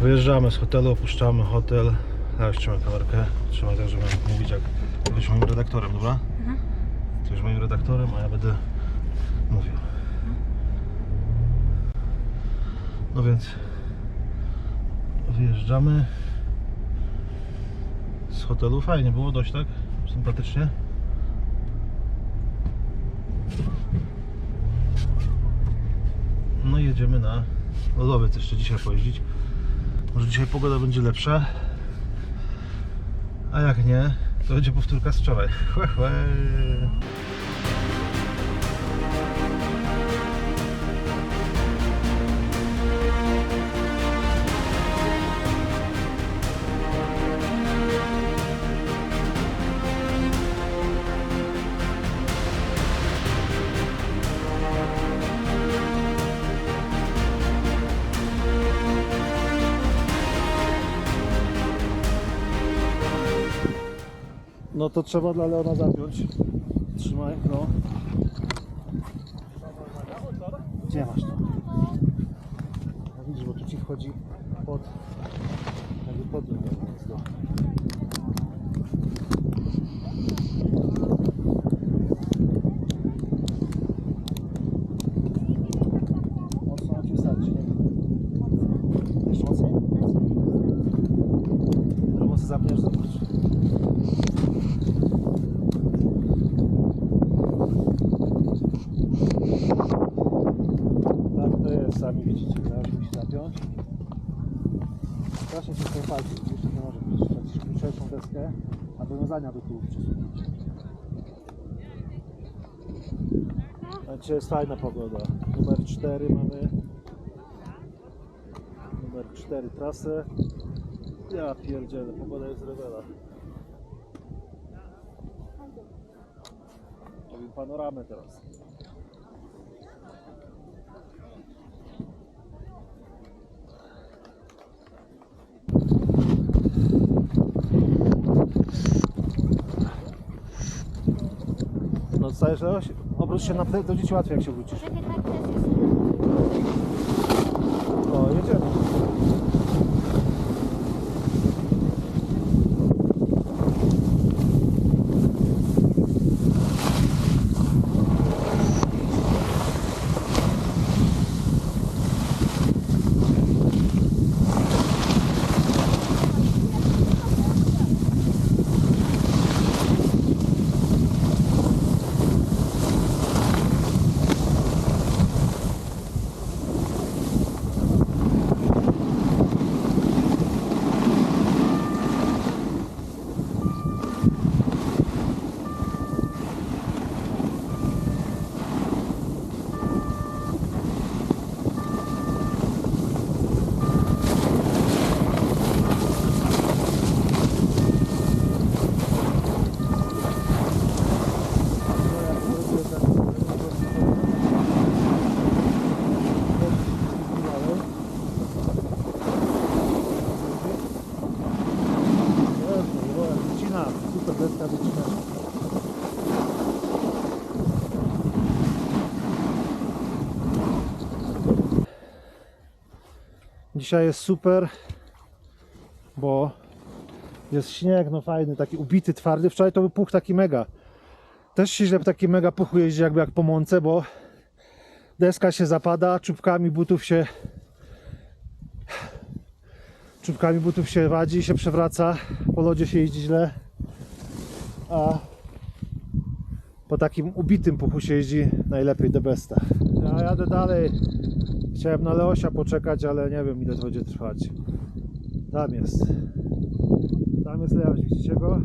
Wyjeżdżamy z hotelu, opuszczamy hotel. Ja już trzymam kamerkę. Trzymaj tak, żeby mówić jak jesteś moim redaktorem, dobra? Ty jesteś moim redaktorem, a ja będę mówił. No więc wyjeżdżamy z hotelu. Fajnie było dość, tak? Sympatycznie. No i jedziemy na lodowiec jeszcze dzisiaj pojeździć. Może dzisiaj pogoda będzie lepsza. A jak nie, to będzie powtórka z wczoraj. Chłe, chłe. No to trzeba dla Leona zapiąć. Trzymaj, no. Gdzie masz to? No widzisz, bo tu ci wchodzi pod... Jakby pod nim gniazdo. Mocno ci starczy, nie? Jeszcze mocniej? Albo sobie zapniesz, zobacz. Tak to jest, sami widzicie, teraz musi zapiąć. Strasznie się tutaj palce, jeszcze nie może być. Trzeba ci szerszą deskę, a wiązania do Dzisiaj jest fajna pogoda. Numer 4 mamy. Numer 4 trasę. Ja pierdzielę, pogoda jest rewela. Robię panoramę teraz. No Leoś? Obróć się na ple, to dzieci łatwiej jak się wrócisz. Czekaj, tak też jest. No, jedziemy. Wycina, super deska wycina. Dzisiaj jest super, bo jest śnieg, no fajny, taki ubity, twardy. Wczoraj to był puch taki mega. Też się źle taki mega puchu jeździ jakby jak po mące, bo deska się zapada, czubkami butów się czubkami butów się wadzi, się przewraca, po lodzie się jeździ źle, a po takim ubitym puchu się jeździ najlepiej do besta. Ja jadę dalej. Chciałem na Leosia poczekać, ale nie wiem ile to będzie trwać. Tam jest. Tam jest Leoś, widzicie go?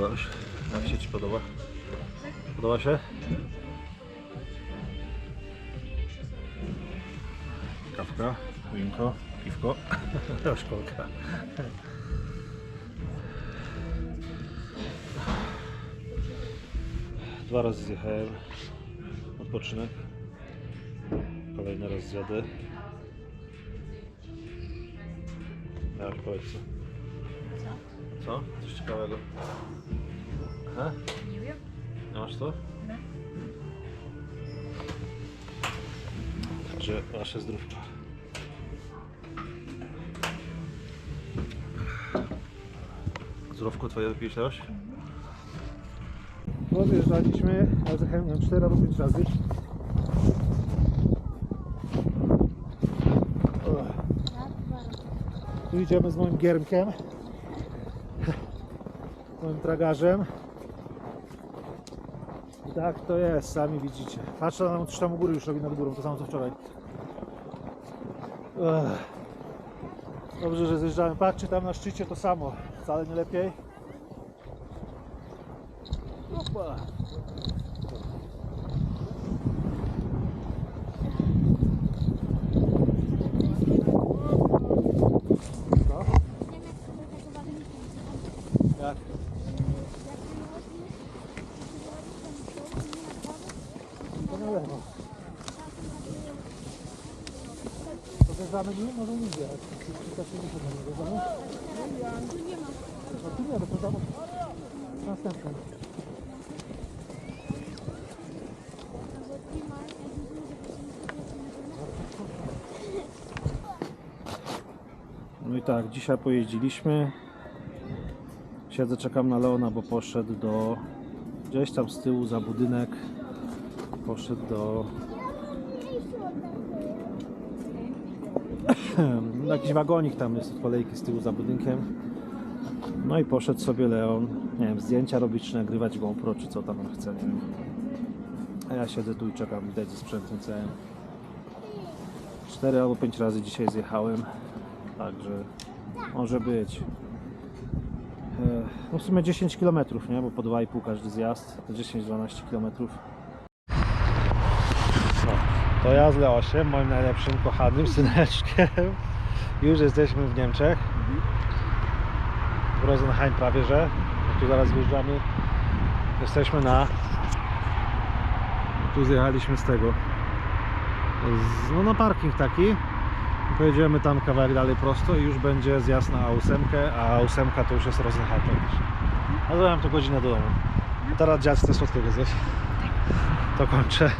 Daruś? Jak się Ci podoba? Podoba się? Kawka, winko, piwko, szkolka. Dwa razy zjechałem. Odpoczynek. Kolejny raz zjadę. Miałeś powiedz co? Co? Coś ciekawego? He? Nie wiem. Nie masz to? Także wasze zdrówko. Zdrówko twoje wypijesz teraz? Odjeżdżaliśmy, ja zjechałem 4 albo 5 razy. Tu idziemy z moim giermkiem, moim tragarzem. I tak to jest, sami widzicie. Patrzę na coś tam u góry już robi nad górą, to samo co wczoraj. Ech. Dobrze, że zjeżdżamy. Patrzcie tam na szczycie to samo. Wcale nie lepiej. Opa. No, jak? To na lewo. Zjeżdżamy nim? Może nie zjechać. To się nie podoba. Zjeżdżamy? No tu nie, to tam następny. No i tak, dzisiaj pojeździliśmy. Siedzę, czekam na Leona, bo poszedł do gdzieś tam z tyłu za budynek. Poszedł do jakiś wagonik tam jest od kolejki z tyłu za budynkiem. No i poszedł sobie Leon, nie wiem, zdjęcia robić czy nagrywać GoPro, czy co tam on chce, nie wiem. A ja siedzę tu i czekam, widać ze sprzętem całym. Albo pięć razy dzisiaj zjechałem, także może być. E, No w sumie 10 km, nie? Bo po 2,5 każdy zjazd, to 10-12 km. No, to ja z Leosiem, moim najlepszym, kochanym syneczkiem. Już jesteśmy w Niemczech. W Rosenheim prawie, że. No Tu zaraz wjeżdżamy. Jesteśmy na... Tu zjechaliśmy z tego. Z, no na parking taki. Pojedziemy tam kawałek dalej prosto i już będzie zjazd na A8, a A8 to już jest Rosenheim praktycznie. A zrobiłem to godzinę do domu. Teraz dziad chce słodkiego zjeść. To kończę.